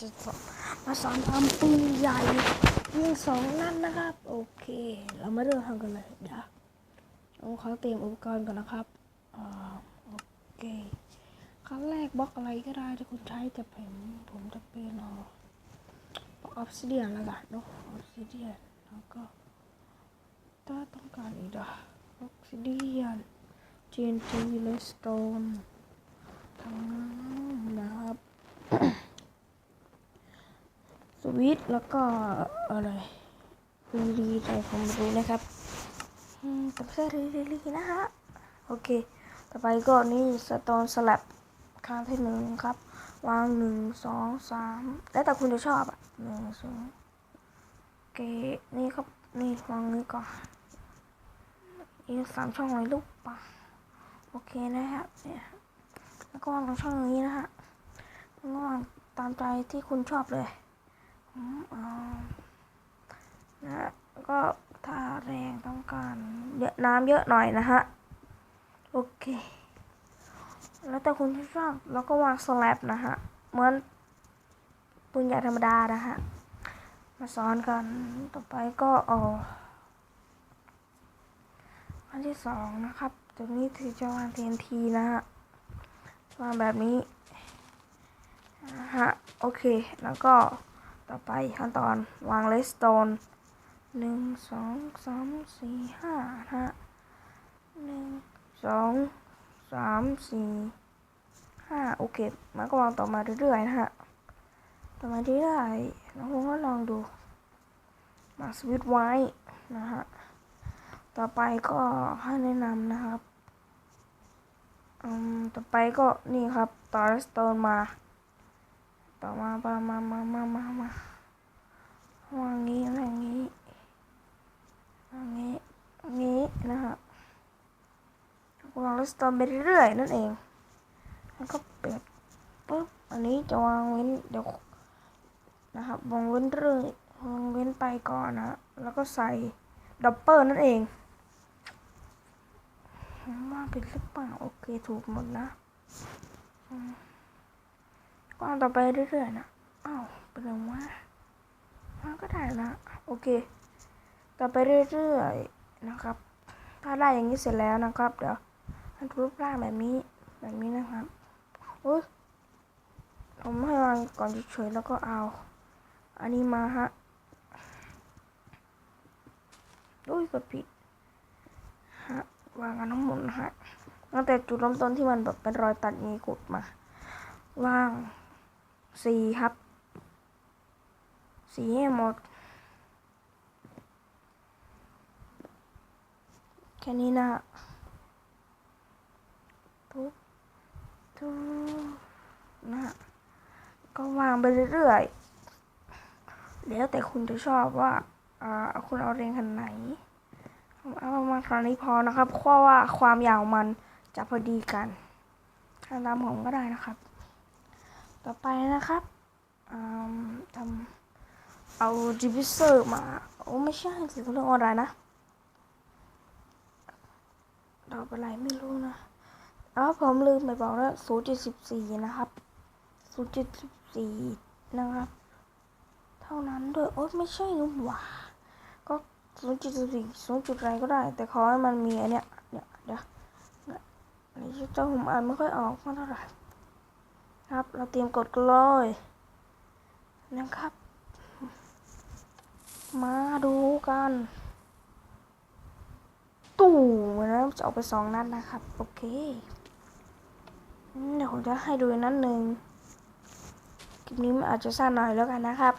จะมาสอนทำปืนใหญ่ยิงสองนัดนะครับ โอเค เรามาเริ่มทำกันเลยเดี๋ยวผมขอเตรียมอุปกรณ์ก่อนนะครับอโอเคขั้นแรกบล็อกอะไรก็ได้ที่คุณใช้แต่ผมผมจะเป็นเอาบล็อกออฟซิเดียนล้วกันเนาะออฟซิเดียนแล้วก็ถ้าต้องการอีกอะออฟซิเดียน TNT แลสโตนทั้งนั้นนะครับ วิตแล้วก็อะไรรีรีอะไรผมรู้นะครับอืมแต่ไม่ใช่รีรีนะฮะ โอเค ต่อไปก็นี่สโตนสลับข้างที่หนึ่งครับ วางหนึ่งสองสามแล้วแต่คุณจะชอบอะหนึ่งสองโอเค นี่ครับ นี่วางนี้ก่อนอีกสามช่องเลยลูกปะโอเคนะครับเนี่ยแล้วก็วางตรงช่องนี้นะฮะวก็วางตามใจที่คุณชอบเลย นะ ก็ถ้าแรงต้องการเยอะน้ำเยอะหน่อยนะฮะ โอเค แล้วแต่คุณที่ชอบแล้วก็วางสแลบนะฮะ เหมือนปืนใหญ่ธรรมดานะฮะ มาซ้อนกัน ต่อไปก็เอออันที่สองนะครับตัวนี้ถือจะวาง TNT นะฮะวางแบบนี้นะฮะ โอเค แล้วก็ ต่อไปขั้นตอนวางเลสโตนหนึ่งสองสามสี่ห้าฮะหนึ่งสองสามสี่ห้าโอเคมันก็วางต่อมาเรื่อยๆนะฮะต่อมาเรื่อยๆแล้วผมก็ลองดูมาสวิตไว้นะฮะต่อไปก็ให้แนะนำนะครับอืมต่อไปก็นี่ครับต่อเลสโตนมา ต่อมามามามามามามาวางงี้วางงี้วางงี้งี้นะฮะวางแล้วสตอมไปเรื่อยๆนั่นเอง แล้วก็เปิดปุ๊บ อันนี้จะวางเว้นเดี๋ยวนะครับ วางเว้นเรื่อยวางเว้นไปก่อนนะ แล้วก็ใส่ดับเบิลนั่นเองว่าผิดหรือเปล่าโอเคถูกหมดนะ อืม กว้างต่อไปเรื่อยๆนะอ้าวเป็นไงวะมันก็ได้นะ โอเค ต่อไปเรื่อยๆนะครับ ถ้าได้อย่างนี้เสร็จแล้วนะครับ เดี๋ยวให้ดูรูปร่างแบบนี้ แบบนี้นะครับอุ้ยผมให้วางก่อนเฉยๆแล้วก็เอา อันนี้มาฮะอุ้ยกดผิดฮะวางกันทั้งหมดนะฮะตั้งแต่จุดเริ่มต้นที่มันแบบเป็นรอยตัดนี้กดมา ว่าง สีครับ สีให้หมด แค่นี้นะปุ๊บทุนะก็วางไปเรื่อยๆ แล้วแต่คุณจะชอบว่าอ่าคุณเอาเรียงขนาดไหนเอาประมาณคราวนี้พอนะครับเพราะว่าความยาวมันจะพอดีกันทำตามผมก็ได้นะครับ ต่อไปนะครับอืมทำเอาดิวิเซอร์มาโอ้ไม่ใช่สิเขาเรียกว่าอะไรนะดอกอะไรไม่รู้นะอ้าผมลืมไปบอกแล้วศูนย์จุดสิบสี่นะครับศูนย์จุดสิบสี่นะครับ เท่านั้นด้วยโอ๊ยไม่ใช่นี่หว่าก็ศูนย์จุดสิบสี่ศูนย์จุดอะไรก็ได้ แต่ขอให้มันมีอันเนี้ยเนี่ยเดี๋ยวเนี่ยอันนี้เจ้าผมอ่านไม่ค่อยออกมาเท่าไหร่ ครับ เราเตรียมกดกันเลยนะครับ มาดูกัน ตู่นะจะออกไปสองนัดนะครับ โอเค เดี๋ยวผมจะให้ดูนัดหนึ่งคลิปนี้มันอาจจะสั้นหน่อยแล้วกันนะครับ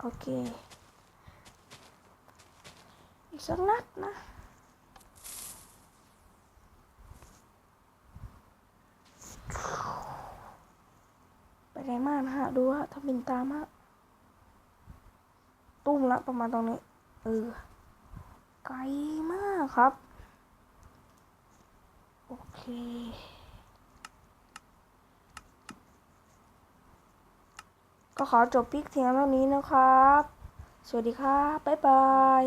โอเค อีกสักนัดนะ ไปไกลมากดูว่าถ้าบินตามฮะตุ้มละประมาณตรงนี้ เออ ไกลมากครับ โอเค ก็ขอจบพิกเทียงเท่านี้นะครับ สวัสดีครับ บ๊ายบาย